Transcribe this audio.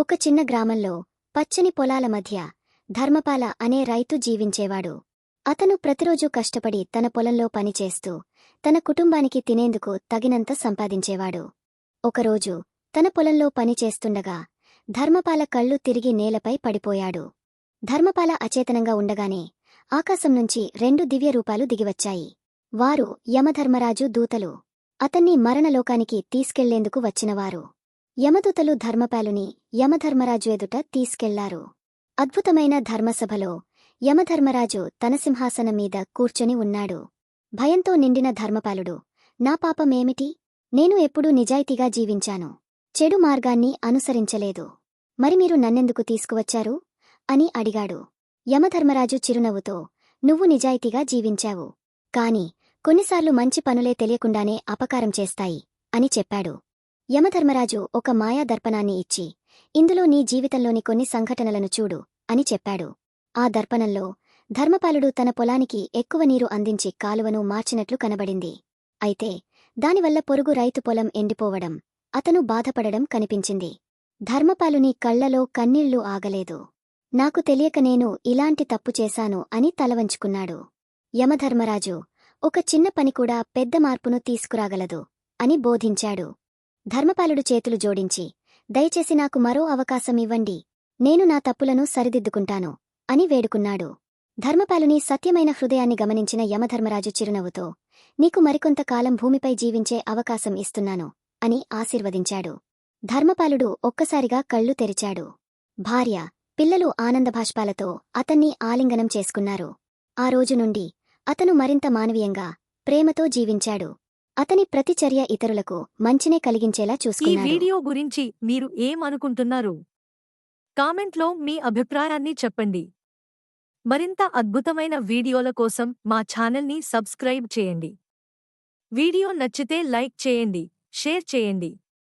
ఒక చిన్న గ్రామంలో పచ్చని పొలాల మధ్య ధర్మపాల అనే రైతు జీవించేవాడు. అతను ప్రతిరోజూ కష్టపడి తన పొలంలో పనిచేస్తూ తన కుటుంబానికి తినేందుకు తగినంత సంపాదించేవాడు. ఒకరోజు తన పొలంలో పనిచేస్తుండగా ధర్మపాల కళ్ళు తిరిగి నేలపై పడిపోయాడు. ధర్మపాల అచేతనంగా ఉండగానే ఆకాశం నుంచి రెండు దివ్యరూపాలు దిగివచ్చాయి. వారు యమధర్మరాజు దూతలు. అతన్ని మరణలోకానికి తీసుకెళ్ళేందుకు వచ్చినవారు. యమదూతలు ధర్మపాలుని యమధర్మరాజు ఎదుట తీసుకెళ్ళారు. అద్భుతమైన ధర్మసభలో యమధర్మరాజు తన సింహాసనం మీద కూర్చొని ఉన్నాడు. భయంతో నిండిన ధర్మపాలుడు నా పాపమేమిటి? నేను ఎప్పుడూ నిజాయితీగా జీవించాను. చెడు మార్గాన్ని అనుసరించలేదు. మరి మీరు నన్నెందుకు తీసుకువచ్చారు అని అడిగాడు. యమధర్మరాజు చిరునవ్వుతో నువ్వు నిజాయితీగా జీవించావు. కాని కొన్నిసార్లు మంచి పనులే తెలియకుండానే అపకారం చేస్తాయి అని చెప్పాడు. యమధర్మరాజు ఒక మాయా దర్పణాన్ని ఇచ్చి ఇందులో నీ జీవితంలోని కొన్ని సంఘటనలను చూడు అని చెప్పాడు. ఆ దర్పణంలో ధర్మపాలుడు తన పొలానికి ఎక్కువ నీరు అందించి కాలువను మార్చినట్లు కనబడింది. అయితే దానివల్ల పొరుగు రైతు పొలం ఎండిపోవడం అతను బాధపడడం కనిపించింది. ధర్మపాలుని కళ్ళలో కన్నీళ్ళు ఆగలేదు. నాకు తెలియక నేను ఇలాంటి తప్పు చేశాను అని తలవంచుకున్నాడు. యమధర్మరాజు ఒక చిన్న పని కూడా పెద్ద మార్పును తీసుకురాగలదు అని బోధించాడు. ధర్మపాలుడు చేతులు జోడించి దయచేసి నాకు మరో అవకాశం ఇవ్వండి. నేను నా తప్పులను సరిదిద్దుకుంటాను అని వేడుకున్నాడు. ధర్మపాలుని సత్యమైన హృదయాన్ని గమనించిన యమధర్మరాజు చిరునవ్వుతో నీకు మరికొంతకాలం భూమిపై జీవించే అవకాశం ఇస్తున్నాను అని ఆశీర్వదించాడు. ధర్మపాలుడు ఒక్కసారిగా కళ్ళు తెరిచాడు. భార్య పిల్లలు ఆనందభాష్పాలతో అతన్ని ఆలింగనం చేసుకున్నారు. ఆ రోజు నుండి అతను మరింత మానవీయంగా ప్రేమతో జీవించాడు. అతని ప్రతిచర్య ఇతరులకు మంచినే కలిగించేలా ఈ చూసుకున్నాడు. వీడియో గురించి మీరు ఏం అనుకుంటున్నారు కామెంట్లో మీ అభిప్రాయాన్ని చెప్పండి. మరింత అద్భుతమైన వీడియోల కోసం మా ఛానల్ని సబ్స్క్రైబ్ చేయండి. వీడియో నచ్చితే లైక్ చేయండి షేర్ చేయండి.